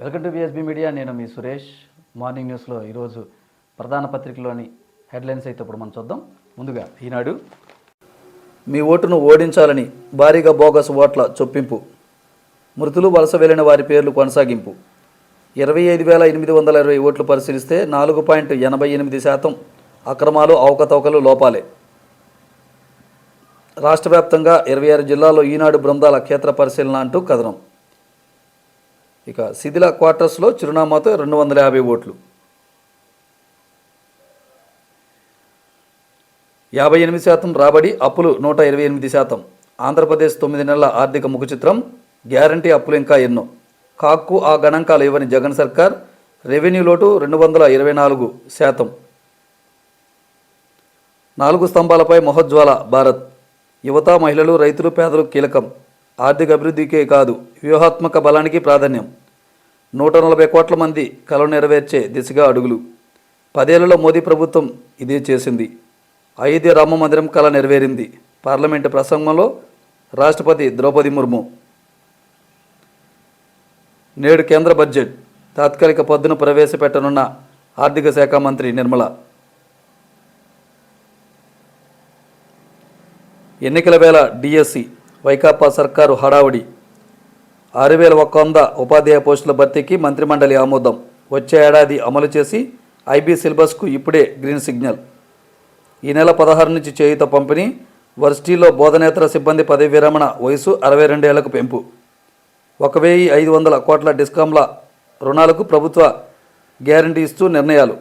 Welcome to BSB media. నేను మీ Suresh. Morning న్యూస్లో ఈరోజు ప్రధాన పత్రికలోని హెడ్లైన్స్ అయితే ఇప్పుడు మనం చూద్దాం. ముందుగా ఈనాడు. మీ ఓటును ఓడించాలని భారీగా బోగస్ ఓట్ల చొప్పింపు. మృతులు వలస వెళ్ళిన వారి పేర్లు కొనసాగింపు. ఇరవై ఐదు వేల ఎనిమిది వందల ఇరవై ఓట్లు పరిశీలిస్తే నాలుగు పాయింట్ ఎనభై ఎనిమిది శాతం అక్రమాలు అవకతవకలు లోపాలే. రాష్ట్ర వ్యాప్తంగా ఇరవై ఆరు జిల్లాల్లో ఈనాడు బృందాల క్షేత్ర పరిశీలన అంటూ కథనం. ఇక శిథిల క్వార్టర్స్లో చిరునామాతో రెండు వందల యాభై ఓట్లు. యాభై ఎనిమిది శాతం రాబడి అప్పులు నూట ఇరవై ఎనిమిది శాతం. ఆంధ్రప్రదేశ్ తొమ్మిది నెలల ఆర్థిక ముఖ చిత్రం గ్యారంటీ అప్పులు ఇంకా ఎన్నో. కాక్కు ఆ గణాంకాలు ఇవ్వని జగన్ సర్కార్ రెవెన్యూ లోటు రెండు వందల ఇరవై నాలుగు శాతం. నాలుగు స్తంభాలపై మహోజ్వాల భారత్. యువత మహిళలు రైతులు పేదలు కీలకం. ఆర్థిక అభివృద్ధికే కాదు వ్యూహాత్మక బలానికి ప్రాధాన్యం. నూట నలభై కోట్ల మంది కల నెరవేర్చే దిశగా అడుగులు. పదేళ్ళలో మోదీ ప్రభుత్వం ఇదే చేసింది. అయోధ్య రామ మందిరం కళ నెరవేరింది. పార్లమెంటు ప్రసంగంలో రాష్ట్రపతి ద్రౌపది ముర్ము. నేడు కేంద్ర బడ్జెట్ తాత్కాలిక పద్దును ప్రవేశపెట్టనున్న ఆర్థిక శాఖ మంత్రి నిర్మల. ఎన్నికల వేళ డిఎస్సి వైకాపా సర్కారు హడావుడి. ఆరు వేల ఒక్క వంద ఉపాధ్యాయ పోస్టుల భర్తీకి మంత్రిమండలి ఆమోదం. వచ్చే ఏడాది అమలు చేసి ఐబీ సిలబస్కు ఇప్పుడే గ్రీన్ సిగ్నల్. ఈ నెల పదహారు నుంచి చేయుత పంపిణీ వర్సిటీలో బోధనేతర సిబ్బంది పదవి విరమణ వయసు అరవై రెండేళ్ళకు పెంపు. ఒక వెయ్యి ఐదు వందల కోట్ల డిస్కాంల రుణాలకు ప్రభుత్వ గ్యారంటీ ఇస్తూ నిర్ణయాలు.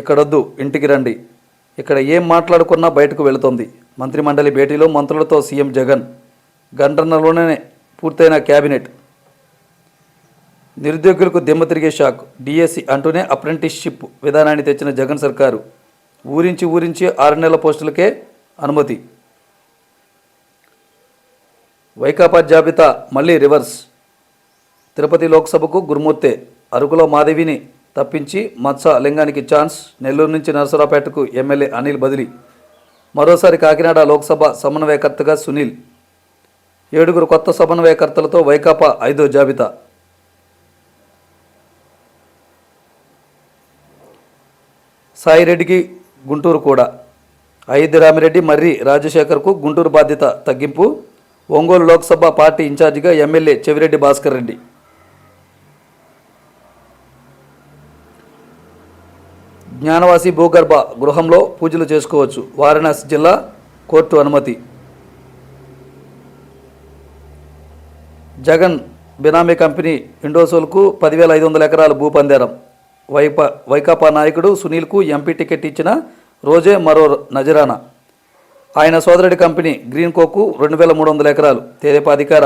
ఇక్కడొద్దు ఇంటికి రండి. ఇక్కడ ఏం మాట్లాడుకున్నా బయటకు వెళుతోంది. మంత్రిమండలి భేటీలో మంత్రులతో సీఎం జగన్. గంటన్నలోనే పూర్తయిన కేబినెట్ నిరుద్యోగులకు దిమ్మ తిరిగే షాక్. డిఎస్సి అంటూనే అప్రెంటిస్షిప్ విధానాన్ని తెచ్చిన జగన్ సర్కారు. ఊరించి ఊరించి ఆరు నెలల పోస్టులకే అనుమతి. వైకాపా జాబితా మళ్ళీ రివర్స్. తిరుపతి లోక్సభకు గురుమూర్తె. అరకులో మాధవిని తప్పించి మత్స లింగానికి ఛాన్స్. నెల్లూరు నుంచి నరసరావుపేటకు ఎమ్మెల్యే అనిల్ బదిలీ. మరోసారి కాకినాడ లోక్సభ సమన్వయకర్తగా సునీల్ ఏడుగురు కొత్త సమన్వయకర్తలతో వైకాపా ఐదో జాబితా. సాయిరెడ్డికి గుంటూరు కూడా. అయోధ్య రామిరెడ్డి మర్రి రాజశేఖర్కు గుంటూరు బాధ్యత తగ్గింపు. ఒంగోలు లోక్సభ పార్టీ ఇన్ఛార్జిగా ఎమ్మెల్యే చెవిరెడ్డి భాస్కర్ రెడ్డి. జ్ఞానవాసి భూగర్భ గృహంలో పూజలు చేసుకోవచ్చు. వారణాసి జిల్లా కోర్టు అనుమతి. జగన్ బినామీ కంపెనీ ఇండోసోల్కు పదివేల ఐదు వందల ఎకరాల భూ పందేరం వైపా వైకాపా నాయకుడు సునీల్కు ఎంపీ టికెట్ ఇచ్చిన రోజే మరో నజరానా. ఆయన సోదరుడి కంపెనీ గ్రీన్ కోకు రెండు వేల మూడు వందల ఎకరాలు. తెదేపా అధికార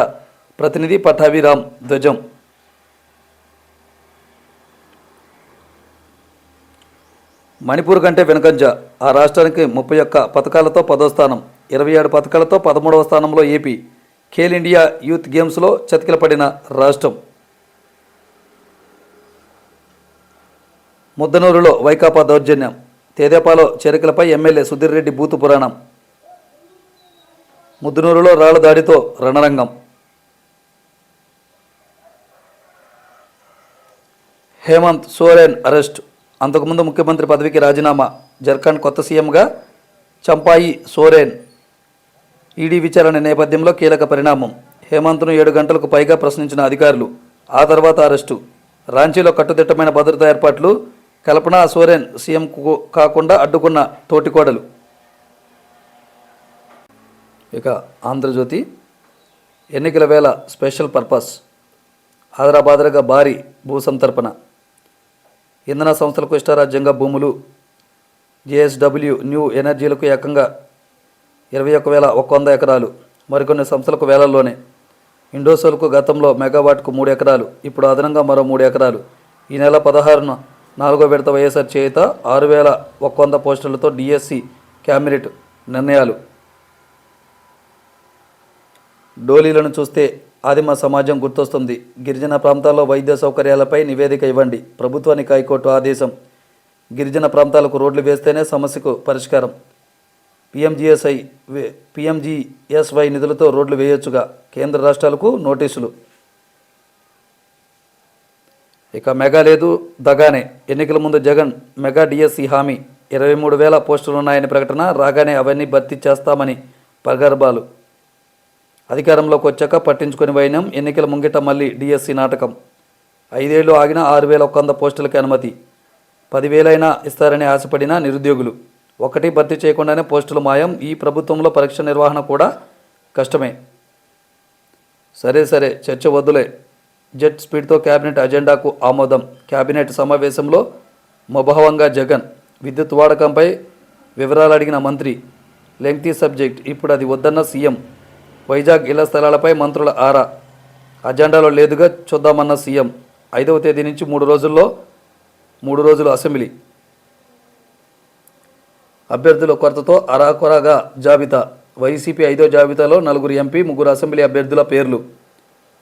ప్రతినిధి పట్టాభిరామ్ ధ్వజం. మణిపూర్ కంటే వెనుకంజ. ఆ రాష్ట్రానికి ముప్పై ఒక్క పథకాలతో పదో స్థానం ఇరవై ఏడు పథకాలతో పదమూడవ స్థానంలో ఏపీ. ఖేల్ ఇండియా యూత్ గేమ్స్లో చతికిలపడిన రాష్ట్రం. ముద్దనూరులో వైకాపా దౌర్జన్యం. తేదేపాలో చేరికలపై ఎమ్మెల్యే సుధీర్ రెడ్డి బూతు పురాణం. ముద్దునూరులో రాళ్ళ దాడితో రణరంగం. హేమంత్ సోరెన్ అరెస్ట్. అంతకుముందు ముఖ్యమంత్రి పదవికి రాజీనామా జర్ఖండ్ కొత్త సీఎంగా చంపాయి సోరేన్. ఈడీ విచారణ నేపథ్యంలో కీలక పరిణామం. హేమంత్ను ఏడు గంటలకు పైగా ప్రశ్నించిన అధికారులు ఆ తర్వాత అరెస్టు. రాంచీలో కట్టుదిట్టమైన భద్రతా ఏర్పాట్లు కల్పన సోరేన్ సీఎం కాకుండా అడ్డుకున్న తోటికోడలు. ఇక ఆంధ్రజ్యోతి ఎన్నికల వేళ స్పెషల్ పర్పస్. ఆదరాబాదరగా భారీ భూసంతర్పణ. ఇంధన సంస్థలకు ఇష్టారాజ్యంగా భూములు జేఎస్డబ్ల్యూ న్యూ ఎనర్జీలకు ఏకంగా ఇరవై ఒక వేల ఒక వంద ఎకరాలు మరికొన్ని సంస్థలకు వేలల్లోనే. ఇండోసోల్కు గతంలో మెగావాట్కు మూడు ఎకరాలు ఇప్పుడు అదనంగా మరో మూడు ఎకరాలు. ఈ నెల పదహారున నాలుగో విడత వైఎస్ఆర్ చేత ఆరు వేల ఒక వంద పోస్టులతో డిఎస్సి క్యాబినెట్ నిర్ణయాలు. డోలీలను చూస్తే ఆదిమ సమాజం గుర్తొస్తుంది. గిరిజన ప్రాంతాల్లో వైద్య సౌకర్యాలపై నివేదిక ఇవ్వండి. ప్రభుత్వానికి హైకోర్టు ఆదేశం. గిరిజన ప్రాంతాలకు రోడ్లు వేస్తేనే సమస్యకు పరిష్కారం. పిఎంజిఎస్ఐ పిఎంజిఎస్వై నిధులతో రోడ్లు వేయొచ్చుగా. కేంద్ర రాష్ట్రాలకు నోటీసులు. ఇక మెగా లేదు దగానే. ఎన్నికల ముందు జగన్ మెగా డిఎస్సి హామీ. ఇరవై మూడు వేల పోస్టులు ఉన్నాయని ప్రకటన రాగానే అవన్నీ భర్తీ చేస్తామని ప్రగర్భాలు అధికారంలోకి వచ్చాక పట్టించుకొని వైనం ఎన్నికల ముంగిట మళ్ళీ డిఎస్సి నాటకం. ఐదేళ్ళు ఆగిన ఆరు వేల ఒక్క వంద పోస్టులకి అనుమతి. పదివేలైనా ఇస్తారని ఆశపడిన నిరుద్యోగులు. ఒకటి భర్తీ చేయకుండానే పోస్టులు మాయం. ఈ ప్రభుత్వంలో పరీక్ష నిర్వహణ కూడా కష్టమే. సరే సరే చర్చ వద్దులే. జెట్ స్పీడ్తో కేబినెట్ అజెండాకు ఆమోదం. కేబినెట్ సమావేశంలో ముభావంగా జగన్ విద్యుత్ వాడకంపై వివరాలు అడిగిన మంత్రి. Lengthy subject. ఇప్పుడు అది వద్దన్న సీఎం వైజాగ్ ఇళ్ళ స్థలాలపై మంత్రుల ఆరా. అజెండాలో లేదుగా చూద్దామన్న సీఎం. ఐదవ తేదీ నుంచి మూడు రోజుల్లో మూడు రోజులు అసెంబ్లీ. అభ్యర్థుల కొరతతో అరాకొరగా జాబితా. వైసీపీ ఐదో జాబితాలో నలుగురు ఎంపీ ముగ్గురు అసెంబ్లీ అభ్యర్థుల పేర్లు.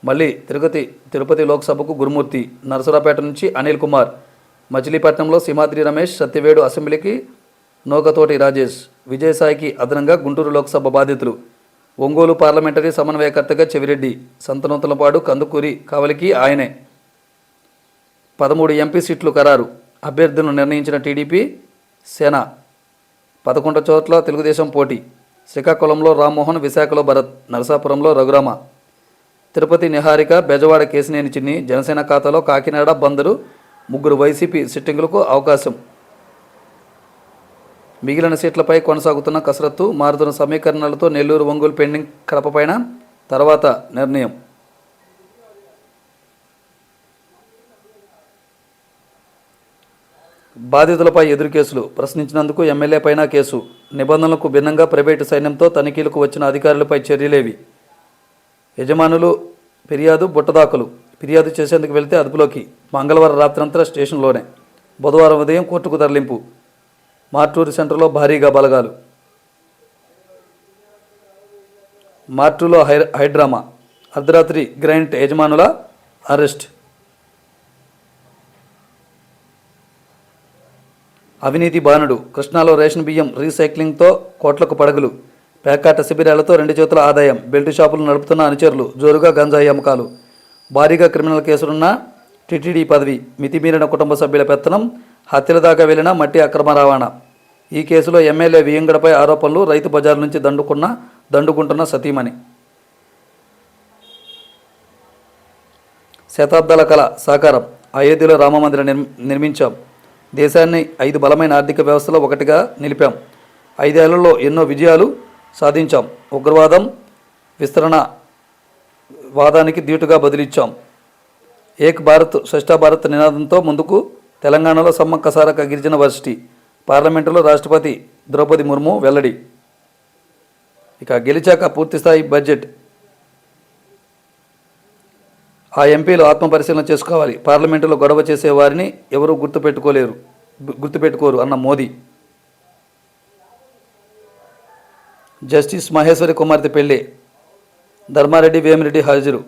మళ్ళీ తిరుపతి తిరుపతి లోక్సభకు గురుమూర్తి నరసరాపేట నుంచి అనిల్ కుమార్. మచిలీపట్నంలో సింహాద్రి రమేష్ సత్యవేడు అసెంబ్లీకి నోకతోటి రాజేష్. విజయసాయికి అదనంగా గుంటూరు లోక్సభ బాధితులు. ఒంగోలు పార్లమెంటరీ సమన్వయకర్తగా చెవిరెడ్డి సంతనూతలపాడు కందుకూరి కావలికి ఆయనే. పదమూడు ఎంపీ సీట్లు ఖరారు. అభ్యర్థులను నిర్ణయించిన టీడీపీ సేన. పదకొండు చోట్ల తెలుగుదేశం పోటీ. శ్రీకాకుళంలో రామ్మోహన్ విశాఖలో భరత్ నరసాపురంలో రఘురామ. తిరుపతి నిహారిక బెజవాడ కేసినేని చిన్ని జనసేన ఖాతాలో కాకినాడ బందరు ముగ్గురు వైసీపీ సిట్టింగులకు అవకాశం. మిగిలిన సీట్లపై కొనసాగుతున్న కసరత్తు మారుతున్న సమీకరణలతో నెల్లూరు ఒంగోలు పెండింగ్ కడపపైన తర్వాత నిర్ణయం. బాధితులపై ఎదురు కేసులు. ప్రశ్నించినందుకు ఎమ్మెల్యే పైన కేసు. నిబంధనలకు భిన్నంగా ప్రైవేటు సైన్యంతో తనిఖీలకు వచ్చిన అధికారులపై చర్యలేవి. యజమానులు ఫిర్యాదు బుట్టదాఖలు ఫిర్యాదు చేసేందుకు వెళ్తే అదుపులోకి. మంగళవారం రాత్రంతా స్టేషన్లోనే. బుధవారం ఉదయం కోర్టుకు తరలింపు. మార్టూరు సెంటర్లో భారీగా బలగాలు. మార్టూలో హై హైడ్రామా. అర్ధరాత్రి గ్రైంట్ యజమానుల అరెస్ట్. అవినీతి బాణుడు. కృష్ణాలో రేషన్ బియ్యం రీసైక్లింగ్తో కోట్లకు పడగలు. పేకాట శిబిరాలతో రెండు చేతుల ఆదాయం. బెల్ట్ షాపులు నడుపుతున్న అనుచరులు జోరుగా గంజాయి అమ్మకాలు. భారీగా క్రిమినల్ కేసులున్న టిటిడి పదవి. మితిమీరిన కుటుంబ సభ్యుల పెత్తనం. హత్యల దాకా వెళ్ళిన మట్టి అక్రమ రవాణా. ఈ కేసులో ఎమ్మెల్యే వియంగడపై ఆరోపణలు రైతు బజార్ నుంచి దండుకున్న దండుకుంటున్న సతీమణి. శతాబ్దాల కళ సాకారం. అయోధ్యలో రామమందిరం నిర్మించాం. దేశాన్ని ఐదు బలమైన ఆర్థిక వ్యవస్థలో ఒకటిగా నిలిపాం. ఐదేళ్ళలో ఎన్నో విజయాలు సాధించాం. ఉగ్రవాదం విస్తరణ వాదానికి ధీటుగా బదిలిచ్చాం. ఏక్ భారత్ శ్రేష్ఠ భారత్ నినాదంతో ముందుకు తెలంగాణలో సమ్మక్క సారక్క గిరిజన వర్సిటీ. పార్లమెంటులో రాష్ట్రపతి ద్రౌపది ముర్ము వెల్లడి. ఇక గెలిచాక పూర్తిస్థాయి బడ్జెట్. ఆ ఎంపీలు ఆత్మపరిశీలన చేసుకోవాలి. పార్లమెంటులో గొడవ చేసే వారిని ఎవరూ గుర్తుపెట్టుకోలేరు. గు- గుర్తుపెట్టుకోరు అన్న మోదీ. జస్టిస్ మహేశ్వరి కుమార్తె పెళ్ళి. ధర్మారెడ్డి వేమిరెడ్డి హాజరు.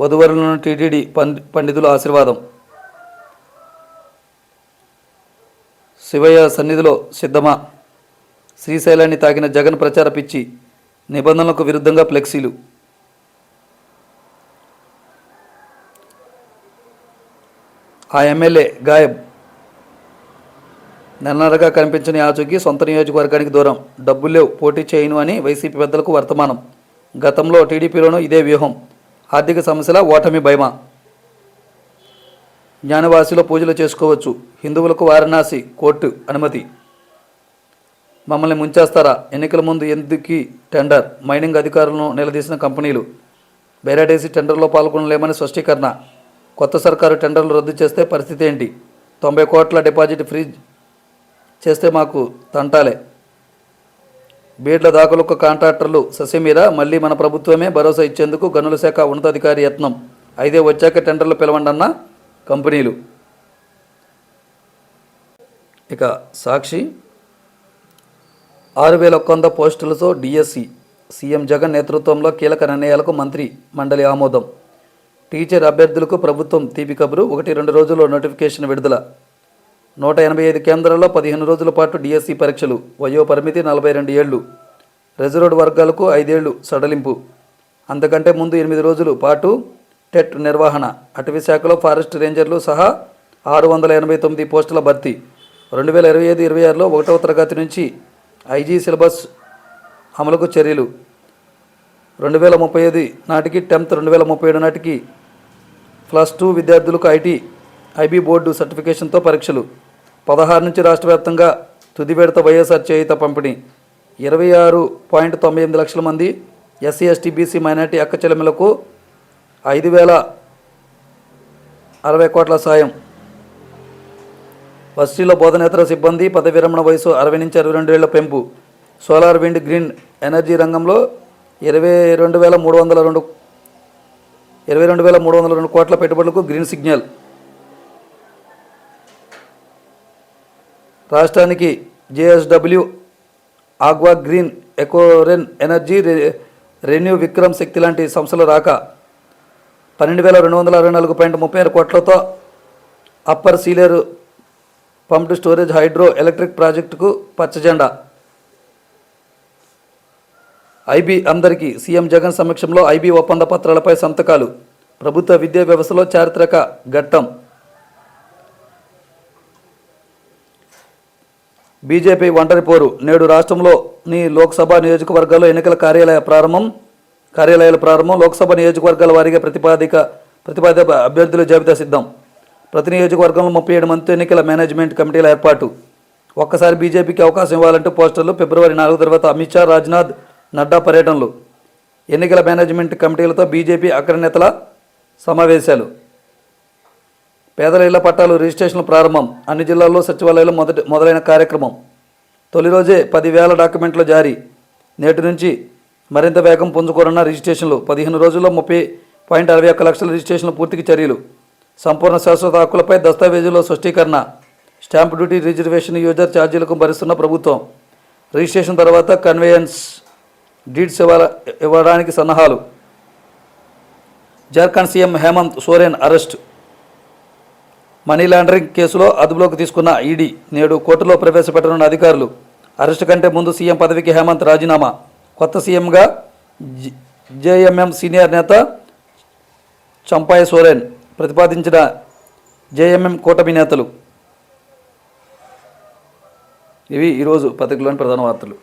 వధువరులను టీటీడీ పండితుల ఆశీర్వాదం. శివయ్య సన్నిధిలో సిద్ధమా? శ్రీశైలాన్ని తాకిన జగన్ ప్రచార పిచ్చి నిబంధనలకు విరుద్ధంగా ఫ్లెక్సీలు. ఆ ఎమ్మెల్యే గాయబ్. నెలనరగా కనిపించని ఆచూకీ సొంత నియోజకవర్గానికి దూరం. డబ్బులు లేవు పోటీ చేయను అని వైసీపీ పెద్దలకు వర్తమానం. గతంలో టీడీపీలోనూ ఇదే వ్యూహం. ఆర్థిక సమస్యల ఓటమి భయమా? జ్ఞానవాసిలో పూజలు చేసుకోవచ్చు. హిందువులకు వారణాసి కోర్టు అనుమతి. మమ్మల్ని ముంచేస్తారా? ఎన్నికల ముందు ఎందుకు టెండర్? మైనింగ్ అధికారులను నిలదీసిన కంపెనీలు. బేరాడేసి టెండర్లో పాల్గొనలేమని స్పష్టీకరణ. కొత్త సర్కారు టెండర్లు రద్దు చేస్తే పరిస్థితి ఏంటి? తొంభై కోట్ల డిపాజిట్ ఫ్రీజ్ చేస్తే మాకు తంటాలే. బీడ్ల దాఖలకు కాంట్రాక్టర్లు ససెమీర? మళ్ళీ మన ప్రభుత్వమే భరోసా ఇచ్చేందుకు గనుల శాఖ ఉన్నతాధికారి యత్నం. అయితే వచ్చాక టెండర్లు పిలవండి అన్నా కంపెనీలు. ఇక సాక్షి ఆరు వేల ఒక్క వంద పోస్టులతో డిఎస్సి సీఎం జగన్ నేతృత్వంలో కీలక నిర్ణయాలకు మంత్రి మండలి ఆమోదం. టీచర్ అభ్యర్థులకు ప్రభుత్వం తీపి కబురు ఒకటి రెండు రోజుల్లో నోటిఫికేషన్ విడుదల. నూట ఎనభై ఐదు కేంద్రాల్లో పదిహేను రోజుల పాటు డిఎస్సి పరీక్షలు వయో పరిమితి నలభై రెండు ఏళ్ళు. రిజర్వ్డ్ వర్గాలకు ఐదేళ్ళు సడలింపు. అంతకంటే ముందు ఎనిమిది రోజులు పాటు టెట్ నిర్వహణ. అటవీ శాఖలో ఫారెస్ట్ రేంజర్లు సహా ఆరు వందల ఎనభై తొమ్మిది పోస్టుల భర్తీ. రెండు వేల ఇరవై ఐదు ఇరవై ఆరులో ఒకటవ తరగతి నుంచి ఐజీ సిలబస్ అమలుకు చర్యలు. రెండు వేల ముప్పై ఐదు నాటికి టెన్త్ రెండు వేల ముప్పై ఏడు నాటికి ప్లస్ టూ విద్యార్థులకు ఐటీ ఐబీ బోర్డు సర్టిఫికేషన్తో పరీక్షలు. పదహారు నుంచి రాష్ట్ర వ్యాప్తంగా తుది విడత వైఎస్ఆర్ చేయుత పంపిణీ. ఇరవై ఆరు పాయింట్ తొంభై ఎనిమిది లక్షల మంది ఎస్సీ ఎస్టీ బీసీ మైనార్టీ అక్కచెల్లెములకు ఐదు వేల అరవై కోట్ల సాయం. వర్సిటీలో బోధనేతర సిబ్బంది పదవి విరమణ వయసు అరవై నుంచి అరవై రెండు ఏళ్ళ పెంపు. సోలార్ విండ్ గ్రీన్ ఎనర్జీ రంగంలో ఇరవై రెండు వేల మూడు వందల రెండు ఇరవై రెండు వేల మూడు వందల రెండు కోట్ల పెట్టుబడులకు గ్రీన్ సిగ్నల్. రాష్ట్రానికి JSW ఆగ్వా green Ecoren energy renew Vikram Shakti లాంటి సంస్థలు రాక పన్నెండు వేల రెండు వందల అరవై నాలుగు పాయింట్ ముప్పై ఆరు కోట్లతో upper Sileru pumped storage hydro electric ప్రాజెక్టుకు పచ్చజెండా ఐబీ అందరికీ సీఎం జగన్ సమక్షంలో ఐబీ ఒప్పంద పత్రాలపై సంతకాలు. ప్రభుత్వ విద్యా వ్యవస్థలో చారిత్రక ఘట్టం. బీజేపీ ఒంటరి పోరు. నేడు రాష్ట్రంలోని లోక్సభ నియోజకవర్గాల్లో ఎన్నికల కార్యాలయ ప్రారంభం. కార్యాలయాల ప్రారంభం లోక్సభ నియోజకవర్గాల వారీగా ప్రతిపాదిక ప్రతిపాదిత అభ్యర్థుల జాబితా సిద్ధం. ప్రతి నియోజకవర్గంలో ముప్పై ఏడు మంది ఎన్నికల మేనేజ్మెంట్ కమిటీల ఏర్పాటు. ఒక్కసారి బీజేపీకి అవకాశం ఇవ్వాలంటూ పోస్టర్లు ఫిబ్రవరి నాలుగు తర్వాత అమిత్ షా రాజ్నాథ్ నడ్డా పర్యటనలు. ఎన్నికల మేనేజ్మెంట్ కమిటీలతో బీజేపీ అగ్రనేతల సమావేశాలు. పేదల ఇళ్ళ పట్టాలు రిజిస్ట్రేషన్లు ప్రారంభం. అన్ని జిల్లాల్లో సచివాలయాలు మొదటి మొదలైన కార్యక్రమం. తొలి రోజే పదివేల డాక్యుమెంట్లు జారీ. నేటి నుంచి మరింత వేగం పుంజుకోరన్న రిజిస్ట్రేషన్లు. పదిహేను రోజుల్లో ముప్పై పాయింట్ అరవై ఒక్క లక్షల రిజిస్ట్రేషన్ల పూర్తికి చర్యలు. సంపూర్ణ శాశ్వత హక్కులపై దస్తావేజుల స్పష్టీకరణ. స్టాంప్ డ్యూటీ రిజర్వేషన్ యూజర్ ఛార్జీలకు భరిస్తున్న ప్రభుత్వం. రిజిస్ట్రేషన్ తర్వాత కన్వేయన్స్ డీడ్స్ ఇవ్వాల ఇవ్వడానికి సన్నాహాలు. Jharkhand CM Hemant Soren arrest. Money laundering కేసులో అదుపులోకి తీసుకున్న ఈడీ నేడు కోర్టులో ప్రవేశపెట్టనున్న అధికారులు. అరెస్టు కంటే ముందు సీఎం పదవికి హేమంత్ రాజీనామా. కొత్త సీఎంగా జి- జేఎంఎం సీనియర్ నేత చంపాయ సోరెన్ ప్రతిపాదించిన జేఎంఎం కూటమి నేతలు. ఇవి ఈరోజు పత్రికలోని ప్రధాన వార్తలు.